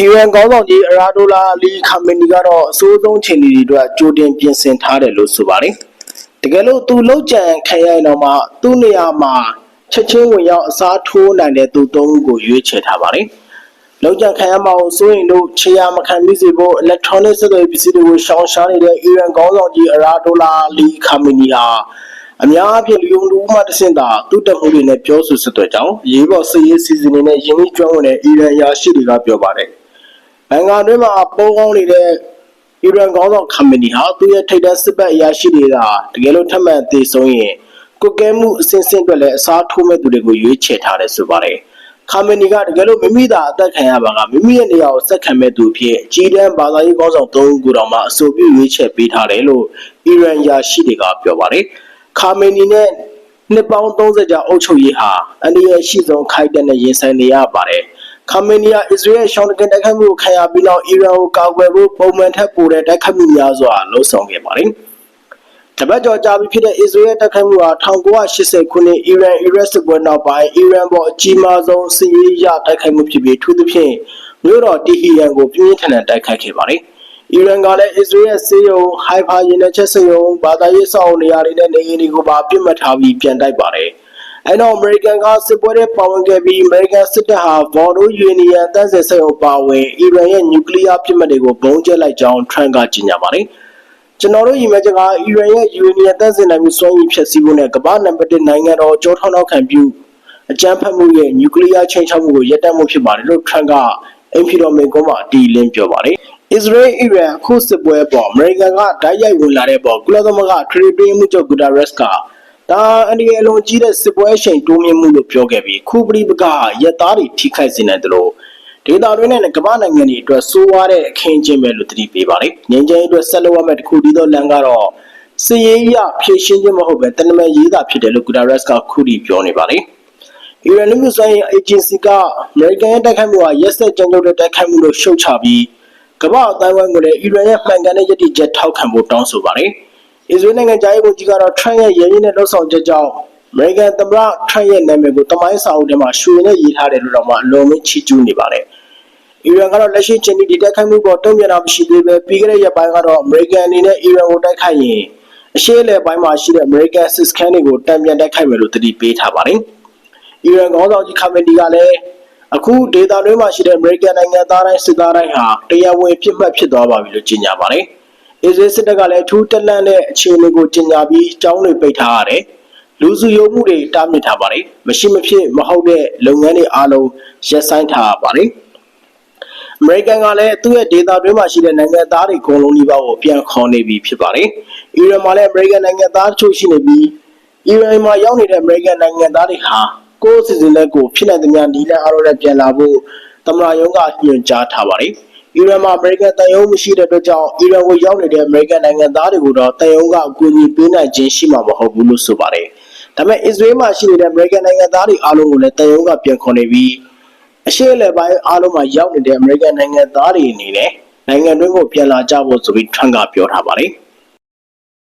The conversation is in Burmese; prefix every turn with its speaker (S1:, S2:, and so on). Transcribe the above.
S1: အီရန်ကောင်းဆောင်ကြီးအရာဒိုလာလီခါမီနီကတော့အဆိုးဆုံးခြေနေတွေအတွက်ကြိုတင်ပြင်ဆင်ထားတယ်လို့ဆိုပါတယ်။တကယ်လို့သူလောက်ကြံခံရရင်တော့မှသူ့နေရာမှာချက်ချင်းဝင်ရောက်အစားထိုးနိုင်တဲ့သူသုံးဦးကိုရွေးချယ်ထားပါတယ်။လောက်ကြံခံရမှာကိုစိုးရင်လို့ခြေရမခံမိစေဖို့ electronic ဆက်သွယ်ရေးပစ္စည်းတွေကိုရှောင်ရှားနေတဲ့အီရန်ကောင်းဆောင်ကြီးအရာဒိုလာလီခါမီနီဟာအများအပြားလူယုံလူမှတဆင့်သာသူ့တက်မှုတွေနဲ့ပြောဆိုဆက်သွယ်ကြောင်းရေးပေါ်စစ်ရေးစီစဉ်နေတဲ့ရင်းနှီးကျွမ်းဝင်တဲ့အီရန်အရာရှိတွေကပြောပါတယ်။ ဘင်္ဂါတွင်းမှာပုံကောင်းနေတဲ့အီရန်ကောင်းဆောင်ခမနီဟာသူ့ရဲ့ထိပ်တန်းစစ်ဘက်အရာရှိတွေကတကယ်လို့ထပ်မံသေဆုံးရင်ကုတ်ကဲမှုအစင်းစင်းအတွက်လည်းအစားထိုးမဲ့သူတွေကိုရွေးချယ်ထားတယ်ဆိုပါတယ်ခမနီကတကယ်လို့မိမိသာအသက်ခံရပါကမိမိရဲ့နေရာကိုဆက်ခံမဲ့သူအဖြစ်အကြီးတန်းဘာသာရေးကောင်းဆောင်၃ဦးကိုတော့မှအဆိုပြုရွေးချယ်ပေးထားတယ်လို့အီရန်အရာရှိတွေကပြောပါတယ်ခါမနီနဲ့နှစ်ပေါင်း30ကြာအုပ်ချုပ်ရေးဟာအန္တရာယ်ရှိဆုံးခိုက်တဲ့နဲ့ရင်ဆိုင်နေရပါတယ် ခါမနီယာအစ္စရေးရှောင်းတကန်တိုက်ခိုက်မှုကိုခံရပြီးနောက်အီရန်ကိုကာကွယ်ဖို့ပုံမှန်ထက်ပိုတဲ့တိုက်ခိုက်မှုများစွာလှုံ့ဆော်ခဲ့ပါတယ်။တပတ်ကျော်ကြာပြီဖြစ်တဲ့အစ္စရေးတိုက်ခိုက်မှုဟာ1980ခုနှစ်အီရန်အီရတ်စစ်ပွဲနောက်ပိုင်းအီရန်ပေါ်အကြီးမားဆုံးစစ်ရေးရတိုက်ခိုက်မှုဖြစ်ပြီးထူးသဖြင့်မြို့တော်တီဟီရန်ကိုပြင်းပြင်းထန်ထန်တိုက်ခိုက်ခဲ့ပါတယ်။အီရန်ကလည်းအစ္စရေးရဲ့စေယုံဟိုင်ဖာရင်နဲ့ချက်စယုံဘာသာရေးစောင့်နေရာတွေနဲ့နေအိမ်တွေကိုပါပြစ်မှတ်ထားပြီးပြန်တိုက်ပါတယ်။ အဲတော့အမေရိကန်ကစစ်ပွဲတွေပါဝင်ခဲ့ပြီးအမေရိကန်စစ်တပ်ဟာဘော်ဒိုယူနီယံတန်းစစ်စစ်အပါအဝင်အီရန်ရဲ့နျူကလ িয়ার ပြစ်မှတ်တွေကိုဘုံကျဲလိုက်ကြောင်းထရန့်ကကြေညာပါတယ်။ကျွန်တော်တို့ရည်မှန်းချက်က အီရန်ရဲ့ယူနီယံတန်းစစ်နိုင်မှုစွမ်းရည်ဖြစ်စီဖို့နဲ့ကမ္ဘာနံပါတ်1နိုင်ငံတော်ကြောထောက်နောက်ခံပြုအကြမ်းဖက်မှုရဲ့နျူကလ িয়ার ချိန်ချောက်မှုကိုရပ်တန့်မှုဖြစ်ပါတယ်လို့ထရန့်ကအင်ဖီတော်မင်ကွန်မှာအတီလင်းပြောပါတယ်။အစ္စရေးအီရန်အခုစစ်ပွဲပေါ်အမေရိကန်ကဓာတ်ရိုက်ဝင်လာတဲ့ပေါ်ကုလသမဂ္ဂထရီပင်းမှုချုပ်ဂူတာရက်စ်က ဒါအန်ဒီအလွန်ကြီးတဲ့စစ်ပွဲအချိန်တိုးမြင့်မှုလို့ပြောခဲ့ပြီးခုပရိပကရက်သားတွေထိခိုက်စေနိုင်တယ်လို့ဒေတာတွင်းနဲ့ကမ္ဘာနိုင်ငံတွေအတွက်စိုးဝါးတဲ့အခင်းအကျင်းပဲလို့တတိပေးပါတယ်။ငြိမ်းချမ်းရေးအတွက်ဆက်လုပ်ရမယ့်တစ်ခုတည်းသောလမ်းကတော့စစ်ရေးအရဖြည့်ရှင်းခြင်းမဟုတ်ပဲတနမရေးတာဖြစ်တယ်လို့ဂူတာရက်စ်ကခုထိပြောနေပါတယ်။အီရန်လူမျိုးဆိုင်အေဂျင်စီကအမေရိကန်ရဲ့တိုက်ခိုက်မှုဟာရက်စက်ကြမ်းကြုတ်တဲ့တိုက်ခိုက်မှုလို့ရှုတ်ချပြီးကမ္ဘာအတိုင်းအဝိုင်းကိုလည်းအီရန်ရဲ့မှန်ကန်တဲ့ယက်တီချက်ထောက်ခံဖို့တောင်းဆိုပါတယ်။ အစ္စရေးနိုင်ငံသားရေးဝန်ကြီးကတော့ Trump ရဲ့ရင်းနှီးတဲ့လှုပ်ဆောင်ချက်ကြောင့်အမေရိကန်သမ္မတ Trump ရဲ့နာမည်ကိုတမိုင်းစာအုပ်ထဲမှာရွှေနဲ့ရေးထားတယ်လို့တော့မှအလွန်မင်းချီးကျူးနေပါတယ်။အီရန်ကတော့လက်ရှိချင်းဒီတိုက်ခိုက်မှုပေါ်တုံ့ပြန်တာမရှိသေးပဲပြီးခဲ့တဲ့ရက်ပိုင်းကတော့အမေရိကန်အနေနဲ့အီရန်ကိုတိုက်ခိုက်ရင်အရှေ့အလယ်ပိုင်းမှာရှိတဲ့အမေရိကန်စစ်စခန်းတွေကိုတံပြန်တိုက်ခိုက်မယ်လို့တတိပေးထားပါတယ်။အီရန်ခေါင်းဆောင်ကြီးခါမနီကလည်းအခုဒေတာတွင်းမှာရှိတဲ့အမေရိကန်နိုင်ငံသားတိုင်းစစ်သားတိုင်းဟာတရားဝင်ပြစ်မှတ်ဖြစ်သွားပါပြီလို့ကြေညာပါတယ်။ အစ္စရေးစစ်တပ်ကလည်းထူးတက်လန့်တဲ့အခြေအနေကိုကြေညာပြီးကြောင်းတွေပိတ်ထားရတယ်။လူစုယုံမှုတွေတားမြစ်ထားပါတယ်။မရှိမဖြစ်မဟုတ်တဲ့လုပ်ငန်းတွေအားလုံးရပ်ဆိုင်းထားရပါတယ်။အမေရိကန်ကလည်းသူ့ရဲ့ဒေတာတွင်းမှာရှိတဲ့နိုင်ငံသားတွေအကုန်လုံးဒီဘောက်ကိုပြန်ခေါ်နေပြီဖြစ်ပါတယ်။အီရန်မှာလည်းအမေရိကန်နိုင်ငံသားချို့ရှိနေပြီးအီရန်မှာရောက်နေတဲ့အမေရိကန်နိုင်ငံသားတွေဟာကိုယ့်အစီအစဉ်နဲ့ကိုယ်ဖြစ်နိုင်သမျှဒီလန်အားလုံးနဲ့ပြန်လာဖို့သမ္မတရုံးကညွှန်ကြားထားပါတယ်။ အီရန်မှာအမေရိကန်တန်ယုံမရှိတဲ့အတွက်ကြောင့်အီရန်ကိုရောက်နေတဲ့အမေရိကန်နိုင်ငံသားတွေကိုတော့တန်ယုံကအကူအညီပေးနိုင်ခြင်းရှိမှာမဟုတ်ဘူးလို့ဆိုပါတယ်။ဒါပေမဲ့အစ္စရေးမှာရှိနေတဲ့အမေရိကန်နိုင်ငံသားတွေအားလုံးကိုလည်းတန်ယုံကပြန်ခေါ်နေပြီးအရှေ့အလယ်ပိုင်းအားလုံးမှာရောက်နေတဲ့အမေရိကန်နိုင်ငံသားတွေအနေနဲ့နိုင်ငံတွင်းကိုပြန်လာကြဖို့ဆိုပြီးထရန့်ကပြောထားပါတယ်။